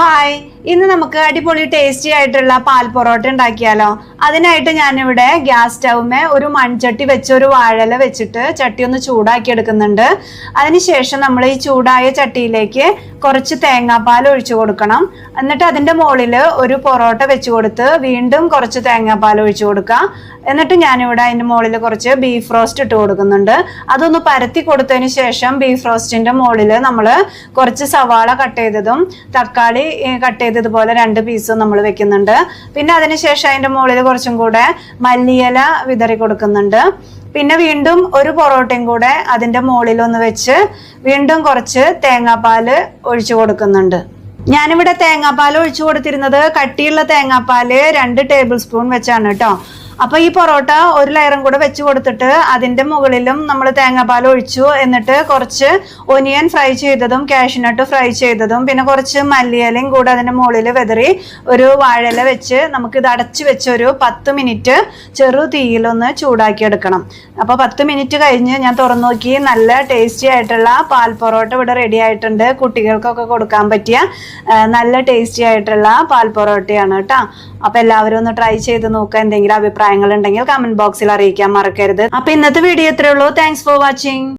Hi ഇന്ന് നമുക്ക് അടിപൊളി ടേസ്റ്റി ആയിട്ടുള്ള പാൽ പൊറോട്ട ഉണ്ടാക്കിയാലോ? അതിനായിട്ട് ഞാനിവിടെ ഗ്യാസ് സ്റ്റൗമേ ഒരു മൺചട്ടി വെച്ച് ഒരു വാഴല വെച്ചിട്ട് ചട്ടി ഒന്ന് ചൂടാക്കി എടുക്കുന്നുണ്ട് അതിനുശേഷം നമ്മൾ ഈ ചൂടായ ചട്ടിയിലേക്ക് കുറച്ച് തേങ്ങാപ്പാൽ ഒഴിച്ചു കൊടുക്കണം. എന്നിട്ട് അതിന്റെ മുകളിൽ ഒരു പൊറോട്ട വെച്ച് കൊടുത്ത് വീണ്ടും കുറച്ച് തേങ്ങാപ്പാൽ ഒഴിച്ചു കൊടുക്കുക. എന്നിട്ട് ഞാനിവിടെ അതിന്റെ മുകളിൽ കുറച്ച് ബീഫ് റോസ്റ്റ് ഇട്ട് കൊടുക്കുന്നുണ്ട്. അതൊന്ന് പരത്തി കൊടുത്തതിന് ശേഷം ബീഫ് റോസ്റ്റിന്റെ മുകളിൽ നമ്മൾ കുറച്ച് സവാള കട്ട് ചെയ്തതും തക്കാളി കട്ട് ചെയ്തതുപോലെ രണ്ട് പീസും നമ്മൾ വെക്കുന്നുണ്ട്. പിന്നെ അതിനുശേഷം അതിന്റെ മുകളിൽ കുറച്ചും കൂടെ മല്ലിയില വിതറി കൊടുക്കുന്നുണ്ട്. പിന്നെ വീണ്ടും ഒരു പൊറോട്ടയും കൂടെ അതിന്റെ മുകളിൽ ഒന്ന് വെച്ച് വീണ്ടും കുറച്ച് തേങ്ങാപ്പാൽ ഒഴിച്ചു കൊടുക്കുന്നുണ്ട്. ഞാനിവിടെ തേങ്ങാപ്പാൽ ഒഴിച്ചു കൊടുത്തിരുന്നത് കട്ടിയുള്ള തേങ്ങാപ്പാൽ രണ്ട് ടേബിൾ സ്പൂൺ വെച്ചാണ് കേട്ടോ അപ്പൊ ഈ പൊറോട്ട ഒരു ലെയറും കൂടെ വെച്ച് കൊടുത്തിട്ട് അതിന്റെ മുകളിലും നമ്മൾ തേങ്ങാപ്പാൽ ഒഴിച്ചു. എന്നിട്ട് കുറച്ച് ഒനിയൻ ഫ്രൈ ചെയ്തതും കാഷ്നട്ട് ഫ്രൈ ചെയ്തതും പിന്നെ കുറച്ച് മല്ലിയിലയും കൂടെ അതിന്റെ മുകളിൽ വെതറി ഒരു വാഴയില വെച്ച് നമുക്ക് ഇത് അടച്ചു വെച്ച് ഒരു പത്ത് മിനിറ്റ് ചെറു തീയിലൊന്ന് ചൂടാക്കി എടുക്കണം. അപ്പൊ പത്ത് മിനിറ്റ് കഴിഞ്ഞ് ഞാൻ തുറന്നു നോക്കി. നല്ല ടേസ്റ്റി ആയിട്ടുള്ള പാൽ പൊറോട്ട ഇവിടെ റെഡി ആയിട്ടുണ്ട്. കുട്ടികൾക്കൊക്കെ കൊടുക്കാൻ പറ്റിയ നല്ല ടേസ്റ്റി ആയിട്ടുള്ള പാൽ പൊറോട്ടയാണ് കേട്ടോ. അപ്പൊ എല്ലാവരും ഒന്ന് ട്രൈ ചെയ്ത് നോക്കുക എന്തെങ്കിലും അഭിപ്രായങ്ങൾ ഉണ്ടെങ്കിൽ കമന്റ് ബോക്സിൽ അറിയിക്കാൻ മറക്കരുത്. അപ്പൊ ഇന്നത്തെ വീഡിയോ എത്രയുള്ളൂ താങ്ക്സ് ഫോർ വാച്ചിങ്